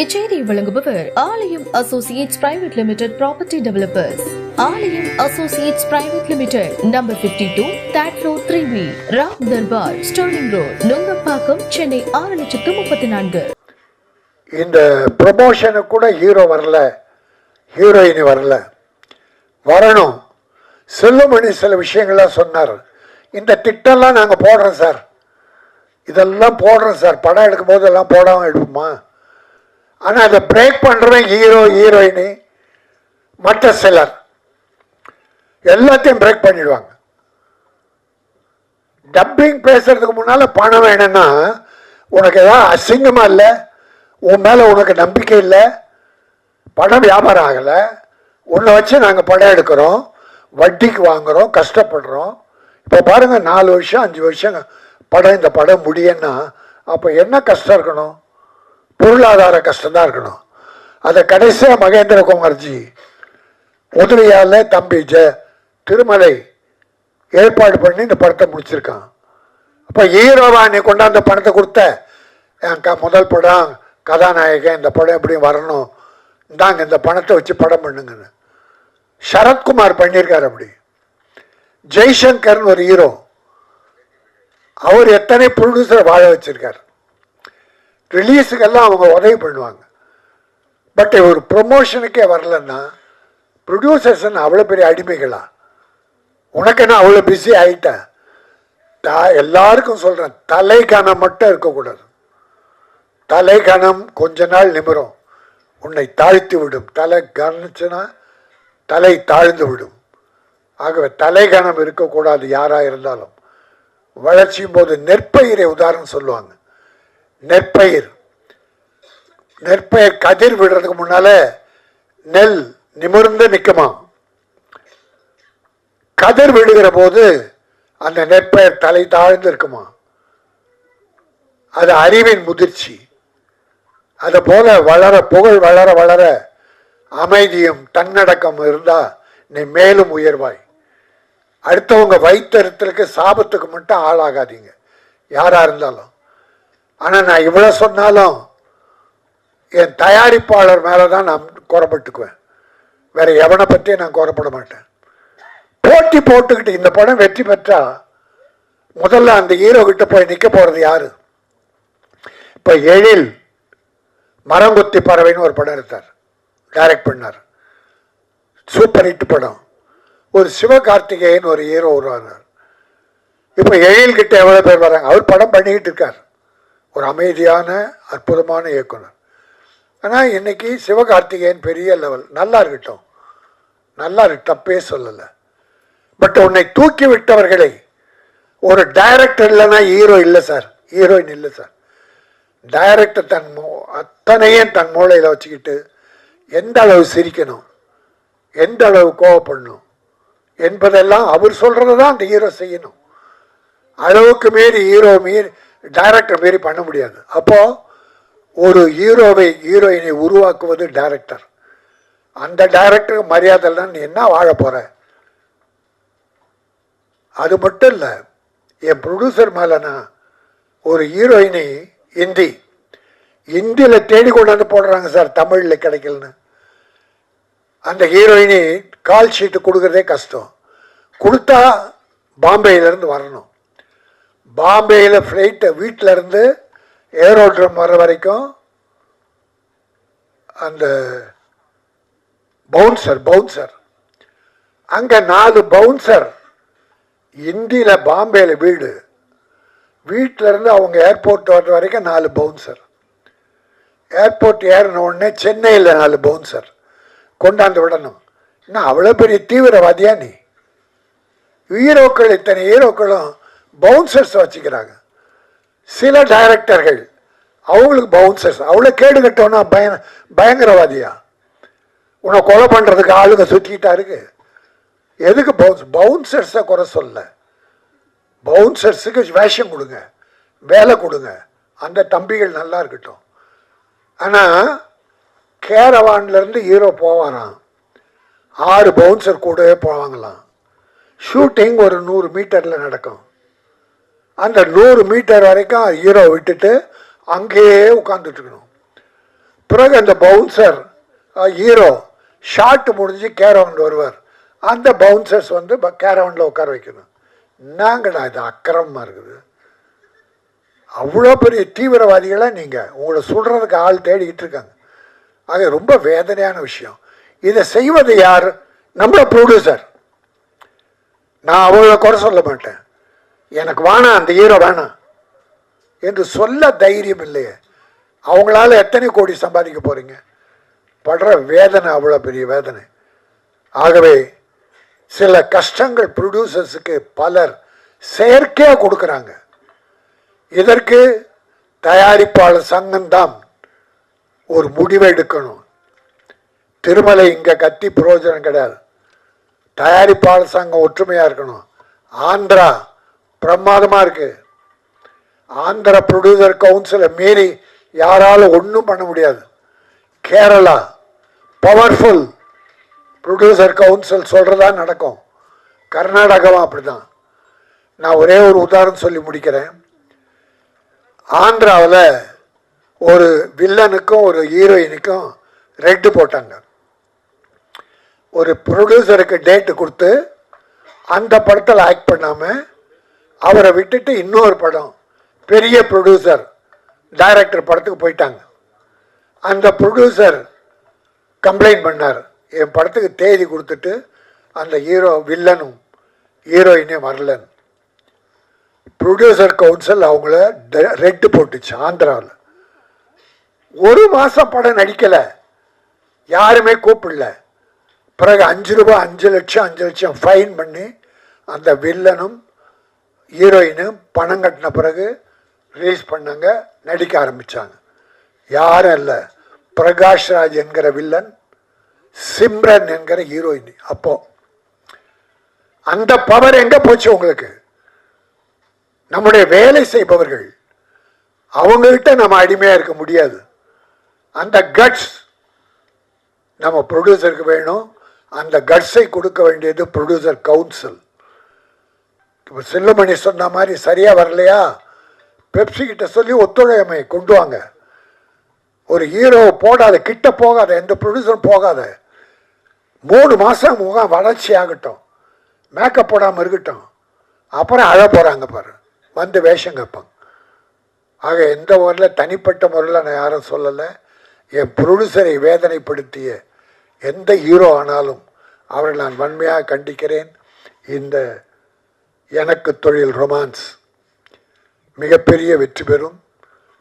இச்செய்தி வழங்குபவர் Aalayam associates private limited property developers. Aalayam associates private limited number 52 two that road three B Ram Darbar sterling road Nungambakkam Chennai ஆறு லட்சத்து முப்பத்தி நான்கு. இந்த ப்ரொமோஷனுக்கு கூட ஹீரோ வரல. ஹீரோயின் வரல. வரணும். செல்லுமணி சில விஷயங்கள்லாம் சொன்னார். இந்த திட்டம்லாம் நாங்கள் போடுறோம் சார். இதெல்லாம் போடுறோம் சார். படம் எடுக்கும் போது எல்லாம் போடாமல் எடுப்போமா? ஆனால் அதை பிரேக் பண்ணுறவன் ஹீரோ ஹீரோயினு மற்ற சிலர் எல்லாத்தையும் பிரேக் பண்ணிடுவாங்க. டப்பிங் பேசுறதுக்கு முன்னால் பணம் வேணும்னா உனக்கு ஏதாவது அசிங்கமாக இல்லை உன் மேலே உனக்கு நம்பிக்கை இல்லை பணம் வியாபாரம் ஆகலை உன்னை வச்சு நாங்கள் படம் எடுக்கிறோம் வட்டிக்கு வாங்குகிறோம் கஷ்டப்படுறோம். இப்போ பாருங்கள் நாலு வருஷம் அஞ்சு வருஷம் படம் இந்த படம் முடியும்னா அப்போ என்ன கஷ்டம் இருக்கணும்? பொருளாதார கஷ்டம் தான் இருக்கணும். அதை கடைசியாக மகேந்திர முதலியால் தம்பி ஜ திருமலை ஏற்பாடு பண்ணி இந்த படத்தை முடிச்சிருக்கான். அப்போ ஹீரோவா நீ கொண்டாந்து பணத்தை கொடுத்த? என் க முதல் படம் கதாநாயகன் இந்த படம் எப்படி வரணும்? இந்தாங்க இந்த பணத்தை வச்சு படம் பண்ணுங்கன்னு. சரத்குமார் பண்ணியிருக்கார் அப்படி. ஜெய்சங்கர்னு ஒரு ஹீரோ. அவர் எத்தனை ப்ரொடியூசரை வாழ வச்சிருக்கார்? ரிலீஸுக்கெல்லாம் அவங்க உதவி பண்ணுவாங்க. பட் ஒரு ப்ரொமோஷனுக்கே வரலன்னா ப்ரொடியூசர்ஸ் அவ்வளோ பெரிய அடிமைகளா? உனக்கு என்ன அவ்வளோ பிஸி ஆகிட்டேன் தா எல்லாருக்கும் சொல்கிறேன் தலை கணம் மட்டும் இருக்கக்கூடாது. தலை கணம் கொஞ்ச நாள் நிமிரும். உன்னை தாழ்த்தி விடும். தலை கணிச்சுன்னா தலை தாழ்ந்து விடும். ஆகவே தலை கணம் இருக்கக்கூடாது யாராக இருந்தாலும். வளர்ச்சியும் போது நெற்பயிரை உதாரணம் சொல்லுவாங்க. நெற்பயிர். நெற்பயிர் கதிர் விடுறதுக்கு முன்னால நெல் நிமிர்ந்து நிற்குமா கதிர் விடுகிற போது அந்த நெற்பயிர் தலை தாழ்ந்து இருக்குமா? அது அறிவின் முதிர்ச்சி. அதை போல வளர புகழ் வளர வளர அமைதியும் தன்னடக்கம் இருந்தா நீ மேலும் உயர்வாய். அடுத்தவங்க வைத்தறித்தலுக்கு சாபத்துக்கு மட்டும் ஆளாகாதீங்க. யாரா இருந்தாலும். ஆனால் நான் இவ்வளோ சொன்னாலும் என் தயாரிப்பாளர் மேலே தான் நான் குறப்பட்டுக்குவேன் வேறு எவனை பற்றியும் நான் குறப்பட மாட்டேன். போட்டி போட்டுக்கிட்டு இந்த படம் வெற்றி பெற்றால் முதல்ல அந்த ஹீரோ கிட்ட போய் நிற்க போகிறது யார்? இப்போ எழில் மரங்குத்தி பறவைன்னு ஒரு படம் எடுத்தார். டைரக்ட் பண்ணார். சூப்பர் ஹிட் படம். ஒரு சிவகார்த்திகேயன் ஒரு ஹீரோ உருவானார். இப்போ எழில் கிட்ட எவ்வளோ பேர் வராங்க? அவர் படம் பண்ணிக்கிட்டு இருக்கார். ஒரு அமைதியான அற்புதமான இயக்குனர். ஆனால் இன்றைக்கி சிவகார்த்திகேயன் பெரிய லெவல். நல்லா இருக்கட்டும். நல்லா இருக்கு தப்பே சொல்லலை. பட் உன்னை தூக்கி விட்டவர்களை ஒரு டைரக்டர் இல்லைன்னா ஹீரோ இல்லை சார். ஹீரோயின் இல்லை சார். டைரக்டர் தன் மூ- அத்தனையும் தன் மூளையில் வச்சுக்கிட்டு எந்த அளவு சிரிக்கணும்? எந்த அளவு கோவப்படணும்? என்பதெல்லாம் அவர் சொல்கிறது தான் அந்த ஹீரோ செய்யணும். அளவுக்கு மீறி ஹீரோ மீறி டைரக்டர் மாரி பண்ண முடியாது. அப்போ ஒரு ஹீரோவை ஹீரோயினை உருவாக்குவது டைரக்டர் அந்த டைரக்டருக்கு மரியாதை இல்லைன்னு நீ என்ன வாழ போற? அது மட்டும் இல்லை என் ப்ரொடியூசர் மேலே ஒரு ஹீரோயினை ஹிந்தி ஹிந்தியில் தேடி கொண்டாந்து போடுறாங்க சார் தமிழில் கிடைக்கலன்னு. அந்த ஹீரோயினி கால் ஷீட்டு கொடுக்கறதே கஷ்டம். கொடுத்தா பாம்பேயிலேருந்து வரணும். பாம்பேயில் ஃப்ளைட்டை வீட்டிலேருந்து ஏரோட்ரம் வர வரைக்கும் அந்த பவுன்சர் பவுன்சர் அங்கே நாலு பவுன்சர் இந்தியில் பாம்பேயில் வீடு. வீட்டில் இருந்து அவங்க ஏர்போர்ட் வர்ற வரைக்கும் நாலு பவுன்சர் ஏர்போர்ட் ஏறின உடனே சென்னையில் நாலு பவுன்சர் கொண்டாந்து விடணும். என்ன அவ்வளோ பெரிய தீவிரவாதியா நீ? ஹீரோக்கள் இத்தனை ஹீரோக்களும் பவுன்சர்ஸ் வச்சுக்கிறாங்க. சில டைரக்டர்கள் அவங்களுக்கு பவுன்சர்ஸ் அவ்வளோ கேடு கட்டோன்னா பய பயங்கரவாதியா? உன்னை கொலை பண்ணுறதுக்கு ஆளுங்க சுற்றிக்கிட்டா இருக்கு எதுக்கு பவுன்ஸ் பவுன்சர்ஸை குறை சொல்ல? பவுன்சர்ஸுக்கு வேஷம் கொடுங்க. வேலை கொடுங்க. அந்த தம்பிகள் நல்லா இருக்கட்டும். ஆனால் கேரவான்லேருந்து ஹீரோ போவாராம். ஆறு பவுன்சர் கூடவே போவாங்களாம். ஷூட்டிங் ஒரு நூறு மீட்டரில் நடக்கும். அந்த நூறு மீட்டர் வரைக்கும் ஹீரோ விட்டுட்டு அங்கேயே உட்காந்துட்ருக்கணும் பிறகு அந்த பவுன்சர் ஹீரோ ஷாட் முடிஞ்சு கேரவுண்ட் வருவார். அந்த பவுன்சர்ஸ் வந்து கேரவனில் உட்கார வைக்கணும். என்னங்கடா இது அக்கிரமமாக இருக்குது? அவ்வளோ பெரிய தீவிரவாதிகளாக நீங்கள் உங்களை சுடுறதுக்கு ஆள் தேடிக்கிட்டு இருக்காங்க. ஆக ரொம்ப வேதனையான விஷயம். இதை செய்வது யார்? நம்ம ப்ரொடியூசர் நான் அவ்வளோ குறை சொல்ல மாட்டேன். எனக்கு வேணாம் அந்த ஹீரோ வேணாம் என்று சொல்ல தைரியம் இல்லையே. அவங்களால எத்தனை கோடி சம்பாதிக்க போறீங்க? படுற வேதனை அவ்வளோ பெரிய வேதனை. ஆகவே சில கஷ்டங்கள் ப்ரொடியூசர்ஸுக்கு பலர் செயற்கையாக கொடுக்குறாங்க. இதற்கு தயாரிப்பாளர் சங்கம்தான் ஒரு முடிவை எடுக்கணும். திருமலை இங்கே கத்தி பிரயோஜனம் கிடையாது. தயாரிப்பாளர் சங்கம் ஒற்றுமையாக இருக்கணும். ஆந்திரா பிரமாதமாக இருக்கு. ஆந்திர ப்ரொடியூசர் கவுன்சிலை மீறி யாராலும் ஒன்றும் பண்ண முடியாது. கேரளா பவர்ஃபுல் ப்ரொடியூசர் கவுன்சில் சொல்கிறதா நடக்கும். கர்நாடகாவும் அப்படிதான். நான் ஒரே ஒரு உதாரணம் சொல்லி முடிக்கிறேன். ஆந்திராவில் ஒரு வில்லனுக்கும் ஒரு ஹீரோயினுக்கும் ரெட்டு போட்டாங்க. ஒரு ப்ரொடியூசருக்கு டேட்டு கொடுத்து அந்த படத்தில் ஆக்ட் பண்ணாமல் அவரை விட்டுட்டு இன்னொரு படம் பெரிய ப்ரொடியூசர் டைரக்டர் படத்துக்கு போயிட்டாங்க. அந்த ப்ரொடியூசர் கம்ப்ளைண்ட் பண்ணார். என் படத்துக்கு தேதி கொடுத்துட்டு அந்த ஹீரோ வில்லனும் ஹீரோயினே வரலன்னு. ப்ரொடியூசர் கவுன்சில் அவங்கள ரெட்டு போட்டுச்சு ஆந்திராவில் ஒரு மாதம் படம் நடிக்கலை. யாருமே கூப்பிடல. பிறகு அஞ்சு ரூபா அஞ்சு லட்சம் அஞ்சு லட்சம் ஃபைன் பண்ணி அந்த வில்லனும் ஹீரோயினு பணம் கட்டின பிறகு ரிலீஸ் பண்ணாங்க நடிக்க ஆரம்பித்தாங்க யாரும் இல்லை. பிரகாஷ்ராஜ் என்கிற வில்லன் சிம்ரன் என்கிற ஹீரோயின் அப்போ அந்த பவர் எங்கே போச்சு உங்களுக்கு? நம்முடைய வேலை செய்பவர்கள். அவங்ககிட்ட நம்ம அடிமையாக இருக்க முடியாது. அந்த கட்ஸ் நம்ம ப்ரொடியூசருக்கு வேணும். அந்த கட்ஸை கொடுக்க வேண்டியது ப்ரொடியூசர் கவுன்சில் இப்போ செல்லுமணி சொன்ன மாதிரி சரியாக வரலையா? பெப்சி கிட்ட சொல்லி ஒத்துழைமை கொண்டு வாங்க. ஒரு ஹீரோ போடாத கிட்ட போகாத எந்த ப்ரொடியூசரும் போகாத. மூணு மாதம் முகம் வளர்ச்சி ஆகட்டும். மேக்கப் போடாமல் இருக்கட்டும். அப்புறம் அழ போகிறாங்க பாரு. வந்து வேஷம் கேட்பாங்க. ஆக எந்த ஊரில் தனிப்பட்ட முறையில் நான் யாரும் சொல்லலை. என் ப்ரொடியூசரை வேதனைப்படுத்திய எந்த ஹீரோ ஆனாலும் அவரை நான் வன்மையாக கண்டிக்கிறேன். இந்த எனக்கு தொழில் ரொமான்ஸ் மிகப்பெரிய வெற்றி பெறும்.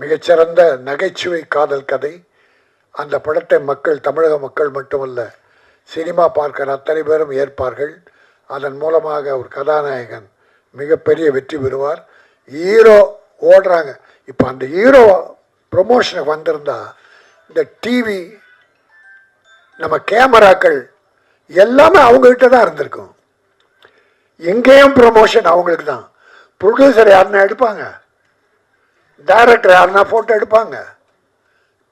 மிகச்சிறந்த நகைச்சுவை காதல் கதை. அந்த படத்தை மக்கள் தமிழக மக்கள் மட்டுமல்ல சினிமா பார்க்கிற அத்தனை பேரும் ஏற்பார்கள். அதன் மூலமாக ஒரு கதாநாயகன் மிகப்பெரிய வெற்றி பெறுவார். ஹீரோ ஓடுறாங்க. இப்போ அந்த ஹீரோ ப்ரொமோஷனுக்கு வந்திருந்தா இந்த டிவி நம்ம கேமராக்கள் எல்லாமே அவங்ககிட்ட தான் இருந்திருக்கும். எங்கேயும் ப்ரொமோஷன் அவங்களுக்கு தான் ப்ரொடியூசர் யாருன்னா எடுப்பாங்க. டைரக்டர் யாருன்னா ஃபோட்டோ எடுப்பாங்க.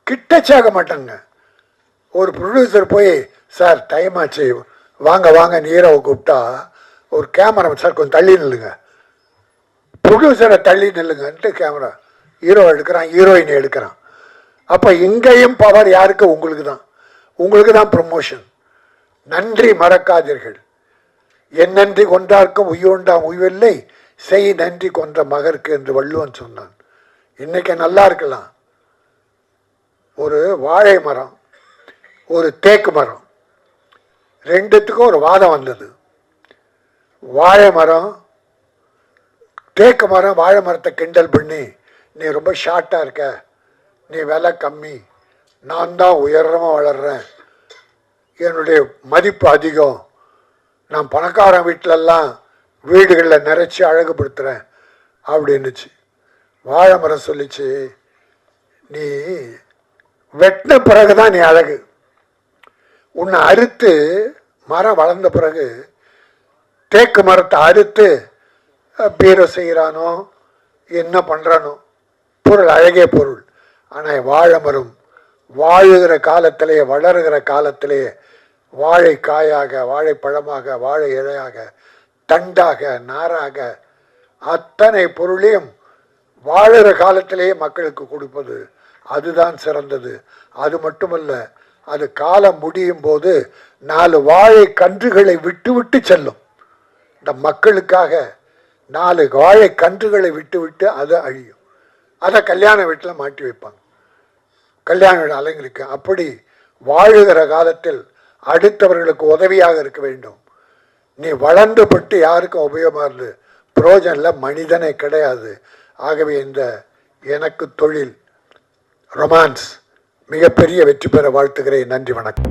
கிட்டச்சாக மாட்டாங்க. ஒரு ப்ரொடியூசர் போய் சார் டைம் ஆச்சு. வாங்க வாங்க நீரவை கூப்பிட்டா ஒரு கேமரா சார் கொஞ்சம் தள்ளி நில்லுங்க. ப்ரொடியூசரை தள்ளி நில்லுங்கன்ட்டு கேமரா ஹீரோ எடுக்கிறான் ஹீரோயினை எடுக்கிறான். அப்போ இங்கேயும் பவர் யாருக்கு? உங்களுக்கு தான் உங்களுக்கு தான் ப்ரொமோஷன் நன்றி மறக்காதீர்கள். என் நன்றி கொன்றார்க்கும் உயிருண்டாம் உய்வில்லை செய் நன்றி கொன்ற மகருக்கு என்று வள்ளுவன் சொன்னான். இன்னைக்கு நல்லா இருக்கலாம். ஒரு வாழை மரம் ஒரு தேக்கு மரம் ரெண்டுத்துக்கும் ஒரு வாதம் வந்தது. வாழை மரம் தேக்கு மரம் வாழை மரத்தை கிண்டல் பண்ணி நீ ரொம்ப ஷார்ட்டாக இருக்க. நீ விலை கம்மி. நான் தான் உயரமாக வளர்கிறேன் என்னுடைய மதிப்பு அதிகம். நான் பணக்காரன் வீட்டிலெல்லாம் வீடுகளில் நிறைச்சி அழகுபடுத்துகிறேன் அப்படின்னுச்சு. வாழை மரம் சொல்லிச்சு நீ வெட்டின பிறகு தான் நீ அழகு. உன்னை அறுத்து மரம் வளர்ந்த பிறகு தேக்கு மரத்தை அறுத்து பீரோ செய்கிறானோ என்ன பண்ணுறானோ பொருள் அழகே பொருள். ஆனால் வாழை மரம் வாழுகிற காலத்திலேயே வளருகிற காலத்திலேயே வாழை காயாக வாழைப்பழமாக வாழை இலையாக தண்டாக நாராக அத்தனை பொருளையும் வாழுகிற காலத்திலேயே மக்களுக்கு கொடுப்பது. அதுதான் சிறந்தது. அது மட்டுமல்ல அது காலம் முடியும் போது நாலு வாழை கன்றுகளை விட்டு விட்டு செல்லும். இந்த மக்களுக்காக நாலு வாழை கன்றுகளை விட்டு விட்டு அது அழியும். அதை கல்யாண வீட்டில் மாட்டி வைப்பாங்க. கல்யாண வீடு அலைங்களுக்கு அப்படி வாழுகிற காலத்தில் அடுத்தவர்களுக்கு உதவியாக இருக்க வேண்டும். நீ வளர்ந்து பட்டு யாருக்கும் உபயோகமாக இருந்து புரோஜனில் மனிதனே கிடையாது. ஆகவே இந்த எனக்கு தொழில் ரொமான்ஸ் மிகப்பெரிய வெற்றி பெற வாழ்த்துகிறேன். நன்றி வணக்கம்.